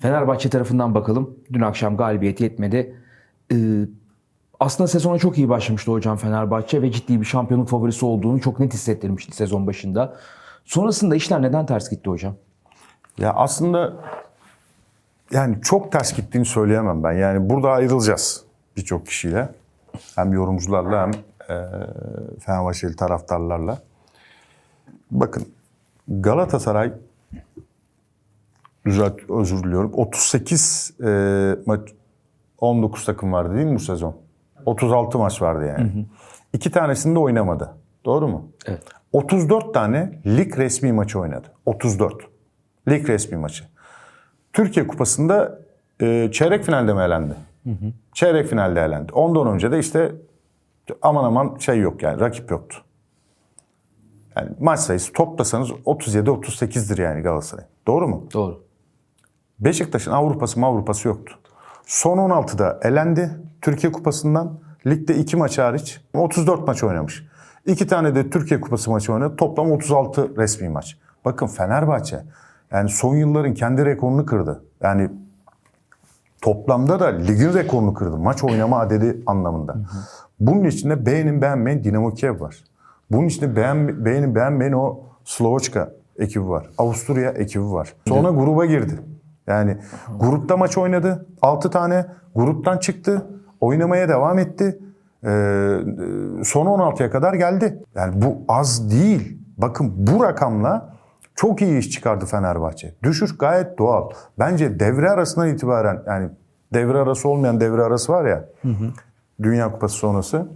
Fenerbahçe tarafından bakalım. Dün akşam galibiyet yetmedi. Ee, aslında sezona çok iyi başlamıştı hocam Fenerbahçe ve ciddi bir şampiyonluk favorisi olduğunu çok net hissettirmişti sezon başında. Sonrasında işler neden ters gitti hocam? Ya aslında yani çok ters gittiğini söyleyemem ben. Yani burada ayrılacağız birçok kişiyle. Hem yorumcularla hem e, Fenerbahçeli taraftarlarla. Bakın Galatasaray düzelt, özür diliyorum. 38 e, maç 19 takım vardı değil mi bu sezon? 36 maç vardı yani. İki tanesinde oynamadı. Doğru mu? Evet. 34 tane lig resmi maçı oynadı. 34. Lig resmi maçı. Türkiye Kupası'nda e, çeyrek finalde mi elendi? Çeyrek finalde elendi. Ondan önce de işte aman aman şey yok yani rakip yoktu. Yani maç sayısı toplasanız 37-38'dir yani Galatasaray. Doğru mu? Doğru. Beşiktaş'ın Avrupa'sı Avrupa'sı yoktu. Son 16'da elendi Türkiye Kupası'ndan. Ligde 2 maç hariç 34 maç oynamış. 2 tane de Türkiye Kupası maçı oynadı. Toplam 36 resmi maç. Bakın Fenerbahçe yani son yılların kendi rekorunu kırdı. Yani toplamda da ligin rekorunu kırdı. Maç oynama adedi anlamında. Bunun içinde beğenin beğenmeyin Dinamo Kiev var. Bunun içinde beğen, beğenin beğenmeyin o Slovaçka ekibi var. Avusturya ekibi var. Sonra gruba girdi. Yani grupta maç oynadı. 6 tane gruptan çıktı. Oynamaya devam etti. Ee, son 16'ya kadar geldi. Yani bu az değil. Bakın bu rakamla çok iyi iş çıkardı Fenerbahçe. Düşüş gayet doğal. Bence devre arasından itibaren yani devre arası olmayan devre arası var ya. Dünya Kupası sonrası.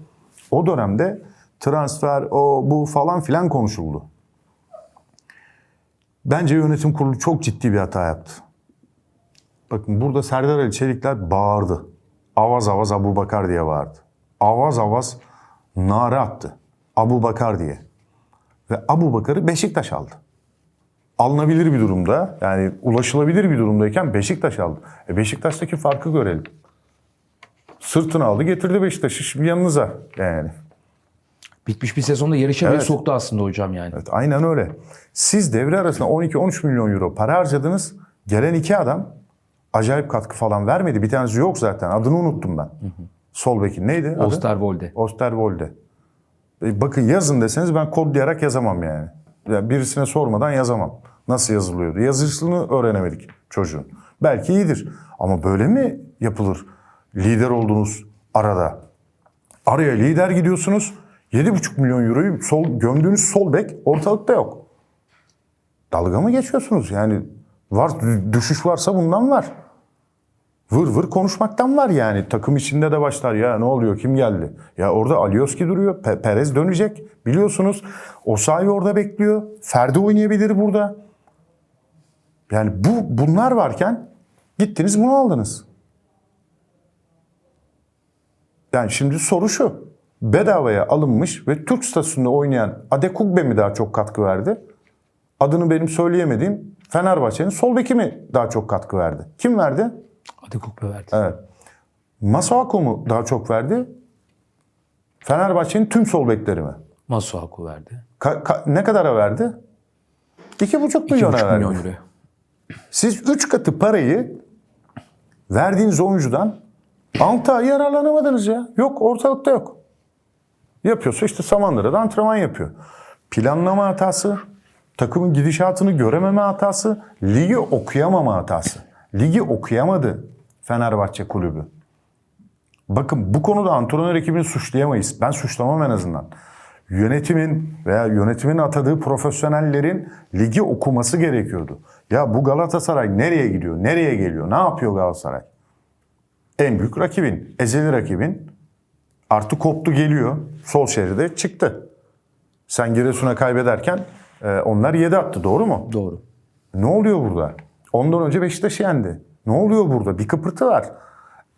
O dönemde transfer o bu falan filan konuşuldu. Bence yönetim kurulu çok ciddi bir hata yaptı. Bakın burada Serdar Ali Çelikler bağırdı. Avaz avaz Abu Bakar diye bağırdı. Avaz avaz nare attı. Abu Bakar diye. Ve Abu Bakar'ı Beşiktaş aldı. Alınabilir bir durumda yani ulaşılabilir bir durumdayken Beşiktaş aldı. E Beşiktaş'taki farkı görelim. Sırtını aldı getirdi Beşiktaş'ı şimdi yanınıza yani. Bitmiş bir sezonda yarışa bile Evet. soktu aslında hocam yani. Evet, aynen öyle. Siz devre arasında 12-13 milyon euro para harcadınız. Gelen iki adam acayip katkı falan vermedi. Bir tanesi yok zaten. Adını unuttum ben. Sol bekin neydi? adı? Osterwolde. Osterwolde. E, bakın yazın deseniz ben kodlayarak yazamam yani. yani. Birisine sormadan yazamam. Nasıl yazılıyordu? Yazısını öğrenemedik çocuğun. Belki iyidir. Ama böyle mi yapılır? Lider olduğunuz arada. Araya lider gidiyorsunuz. 7,5 milyon euroyu sol, gömdüğünüz sol bek ortalıkta yok. Dalga mı geçiyorsunuz? Yani var düşüş varsa bundan var. Vır vır konuşmaktan var yani. Takım içinde de başlar ya ne oluyor kim geldi? Ya orada Alioski duruyor. Pe- Perez dönecek biliyorsunuz. Osayi orada bekliyor. Ferdi oynayabilir burada. Yani bu bunlar varken gittiniz bunu aldınız. Yani şimdi soru şu. Bedavaya alınmış ve Türk statüsünde oynayan Adekugbe mi daha çok katkı verdi? Adını benim söyleyemediğim Fenerbahçe'nin sol beki mi daha çok katkı verdi? Kim verdi? Kupa verdi. Evet. Masuaku mu daha çok verdi? Fenerbahçe'nin tüm sol bekleri mi? Masuaku verdi. Ka- ka- ne kadara verdi? 2,5 milyona 2,5 verdi. milyon euro. Siz 3 katı parayı verdiğiniz oyuncudan 6 ay yararlanamadınız ya. Yok ortalıkta yok. Yapıyorsa işte Samandıra'da antrenman yapıyor. Planlama hatası, takımın gidişatını görememe hatası, ligi okuyamama hatası. Ligi okuyamadı Fenerbahçe kulübü. Bakın bu konuda antrenör ekibini suçlayamayız. Ben suçlamam en azından. Yönetimin veya yönetimin atadığı profesyonellerin ligi okuması gerekiyordu. Ya bu Galatasaray nereye gidiyor? Nereye geliyor? Ne yapıyor Galatasaray? En büyük rakibin, ezeli rakibin artı koptu geliyor. Sol şeride çıktı. Sen Giresun'a kaybederken e, onlar 7 attı doğru mu? Doğru. Ne oluyor burada? Ondan önce Beşiktaş yendi. Ne oluyor burada? Bir kıpırtı var.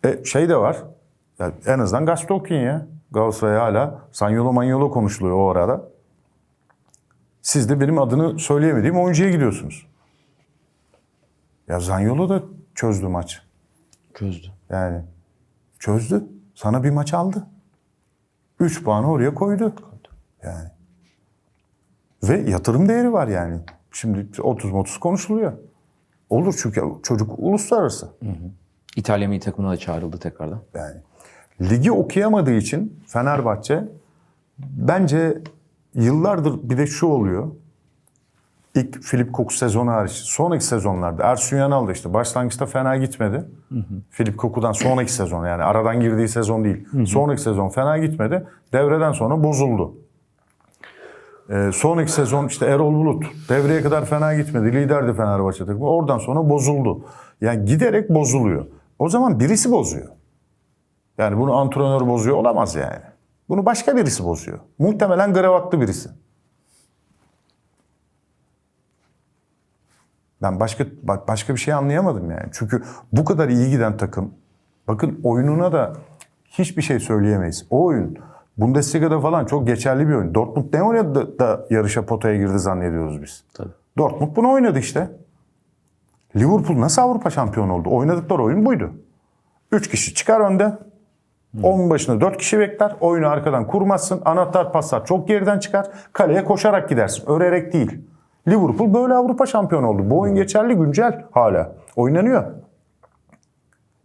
E, şey de var. Ya en azından Gastolkin ya. Galatasaray hala Sanyolo Manyolo konuşuluyor o arada. Siz de benim adını söyleyemediğim oyuncuya gidiyorsunuz. Ya Zanyolo da çözdü maç. Çözdü. Yani çözdü. Sana bir maç aldı. 3 puanı oraya koydu. Yani. Ve yatırım değeri var yani. Şimdi 30-30 konuşuluyor. Olur çünkü çocuk uluslararası. İtalya milli takımına da çağrıldı tekrardan. Yani ligi okuyamadığı için Fenerbahçe bence yıllardır bir de şu oluyor. İlk Filip Koku sezonu hariç. Sonraki sezonlarda Ersun Yanal da işte başlangıçta fena gitmedi. Filip Koku'dan sonraki sezon yani aradan girdiği sezon değil. Sonraki sezon fena gitmedi. Devreden sonra bozuldu. Ee, sonraki sezon işte Erol Bulut devreye kadar fena gitmedi. Liderdi Fenerbahçe takımı. Oradan sonra bozuldu. Yani giderek bozuluyor. O zaman birisi bozuyor. Yani bunu antrenör bozuyor olamaz yani. Bunu başka birisi bozuyor. Muhtemelen gravatlı birisi. Ben başka başka bir şey anlayamadım yani. Çünkü bu kadar iyi giden takım bakın oyununa da hiçbir şey söyleyemeyiz. O oyun Bundesliga'da falan çok geçerli bir oyun. Dortmund ne oynadı da, da yarışa potaya girdi zannediyoruz biz. Tabii. Dortmund bunu oynadı işte. Liverpool nasıl Avrupa şampiyonu oldu? Oynadıkları oyun buydu. 3 kişi çıkar önde. Onun başına 4 kişi bekler. Oyunu arkadan kurmazsın. Anahtar paslar çok geriden çıkar. Kaleye koşarak gidersin. Örerek değil. Liverpool böyle Avrupa şampiyonu oldu. Bu oyun geçerli güncel hala. Oynanıyor.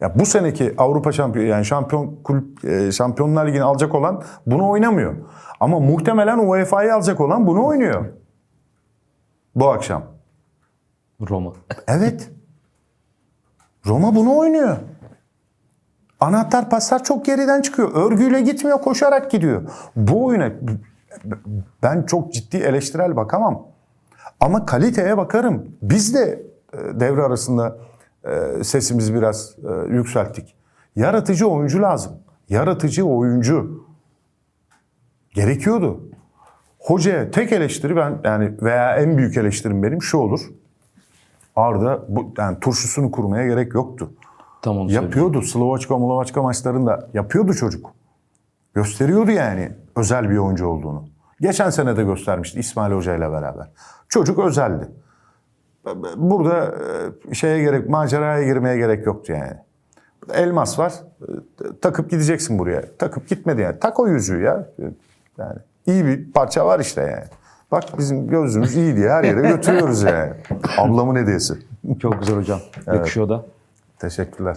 Ya bu seneki Avrupa şampiyonu yani şampiyon kulüp e, Şampiyonlar Ligi'ni alacak olan bunu oynamıyor. Ama muhtemelen UEFA'yı alacak olan bunu oynuyor. Bu akşam. Roma. Evet. Roma bunu oynuyor. Anahtar paslar çok geriden çıkıyor. Örgüyle gitmiyor, koşarak gidiyor. Bu oyuna ben çok ciddi eleştirel bakamam. Ama kaliteye bakarım. Biz de e, devre arasında e, sesimizi biraz e, yükselttik. Yaratıcı oyuncu lazım. Yaratıcı oyuncu. Gerekiyordu. Hocaya tek eleştiri ben yani veya en büyük eleştirim benim şu olur. Arda bu yani turşusunu kurmaya gerek yoktu. Tam onu söyleyeyim. Yapıyordu. Slovaçka, Molovaçka maçlarında yapıyordu çocuk. Gösteriyordu yani özel bir oyuncu olduğunu. Geçen sene de göstermişti İsmail Hoca ile beraber. Çocuk özeldi. Burada e, şeye gerek, maceraya girmeye gerek yoktu yani. Elmas var. e, Takıp gideceksin buraya. Takıp gitmedi yani. Tak o yüzüğü ya. Yani iyi bir parça var işte yani. Bak bizim gözümüz iyi diye her yere götürüyoruz yani. Ablamın hediyesi. Çok güzel hocam. Yakışıyor da. Teşekkürler.